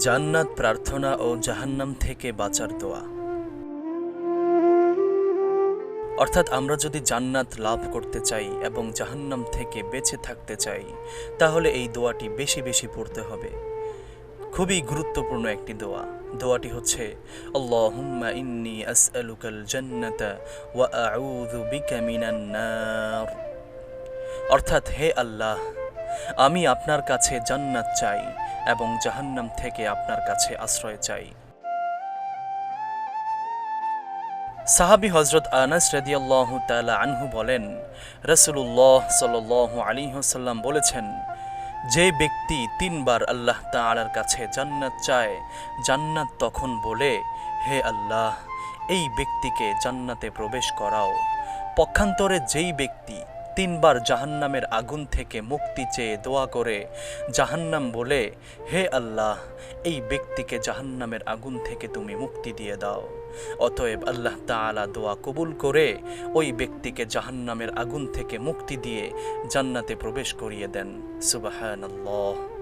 জান্নাত প্রার্থনা ও জাহান্নাম থেকে বাঁচার দোয়া। অর্থাৎ আমরা যদি জান্নাত লাভ করতে চাই এবং জাহান্নাম থেকে বেঁচে থাকতে চাই, তাহলে এই দোয়াটি বেশি বেশি পড়তে হবে। খুবই গুরুত্বপূর্ণ একটি দোয়া। দোয়াটি হচ্ছে ইন্নি জান্নাতা ওয়া নার। অর্থাৎ, হে আল্লাহ, আমি আপনার কাছে জান্নাত চাই। এবং জাহান্নাম থেকে আপনার কাছে আশ্রয় চাই। সাহাবি হজরত আনাস রাদিয়াল্লাহু তাআলা আনহু বলেন রসুল্লাহ সাল আলী হাসাল্লাম বলেছেন, যে ব্যক্তি তিনবার আল্লাহ তাআলার কাছে জান্নাত চায়, জান্নাত তখন বলে, হে আল্লাহ, এই ব্যক্তিকে জান্নাতে প্রবেশ করাও। পক্ষান্তরে যেই ব্যক্তি তিনবার জাহান্নামের আগুন থেকে মুক্তি চেয়ে দোয়া করে, জাহান্নাম বলে, হে আল্লাহ, এই ব্যক্তিকে জাহান্নামের আগুন থেকে তুমি মুক্তি দিয়ে দাও। অতএব আল্লাহ তালা দোয়া কবুল করে ওই ব্যক্তিকে জাহান্নামের আগুন থেকে মুক্তি দিয়ে জান্নাতে প্রবেশ করিয়ে দেন। সুবাহান আল্লাহ